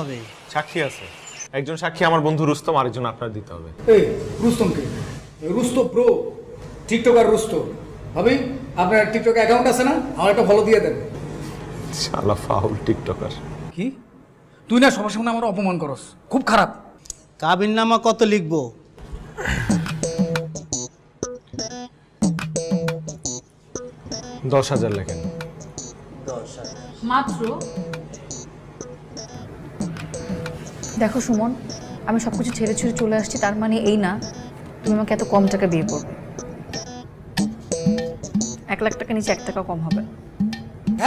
হবে। সাক্ষী আছে। একজন সাক্ষী আমার বন্ধু রুস্তম আরেকজন আপনার দিতে হবে। এই রুস্তম কে রুস্তো প্রো টিকটকার রুস্তো ভাবি আপনার টিকটক অ্যাকাউন্ট আছে না? আমার একটা ফলো দিয়ে দেন। শালা ফাউল টিকটকার। কি? তুই না সবার সামনে আমার অপমান করস। খুব খারাপ। কাবিন নামা কত লিখব? দশ হাজার লেখেন। মাত্র দেখো সুমন, আমি সব কিছু ছেড়ে ছুড়ে চলে আসছি, তার মানে এই না, তুমি আমাকে এত কম টাকা বিয়ে করবে। এক লাখ টাকা নিচে এক টাকা কম হবে।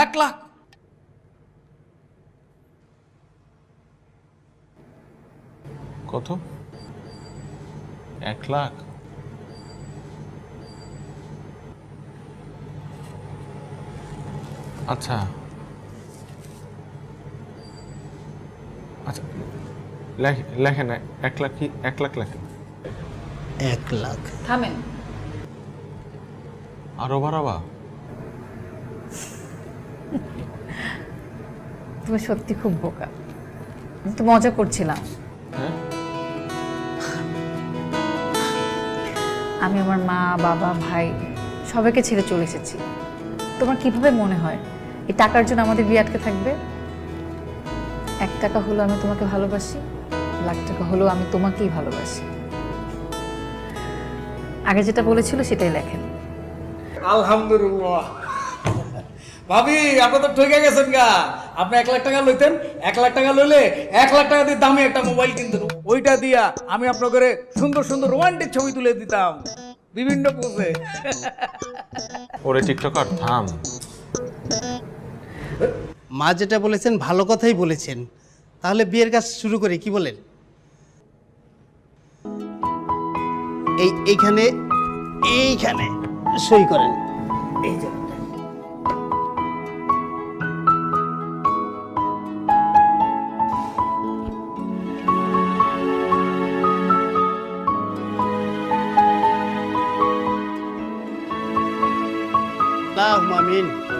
এক লাখ? কত? এক লাখ? আচ্ছা। আচ্ছা। লেখ- লেখেন এক লাখ কি এক লাখ লেখেন। এক লাখ। থামেন। আরও বাড়াবা। তুমি সত্যি খুব বোকা। আমি তো মজা করছিলাম। হ্যাঁ? আমি আমার মা বাবা ভাই সবাইকে ছেড়ে চলে এসেছি। তোমার কীভাবে মনে হয়? এই টাকার জন্য আমাদের বিয়ে আটকে থাকবে? এক টাকা হলো আমি তোমাকে ভালোবাসি লাখ টাকা হলেও আমি তোমাকেই ভালোবাসি। আগে যেটা বলেছিল সেটাই লেখেন। আলহামদুলিল্লাহ। ভাবি আপনি তো ঠকে গেছেন গা। আপনি এক লাখ টাকা লইতেন এক লাখ টাকা লইলে এক লাখ টাকা দিয়ে দামি একটা মোবাইল কিনতেন। ওইটা দিয়া আমি আপনার করে সুন্দর সুন্দর রোমান্টিক ছবি তুলে দিতাম। বিভিন্ন পোজে ওরে টিকটকার থাম। মা যেটা বলেছেন, ভালো কথাই বলেছেন। তাহলে বিয়ের কাজ শুরু করি, কি বলেন? এই, এইখানে এইখানে, সই করেন। এই যে। আমিন।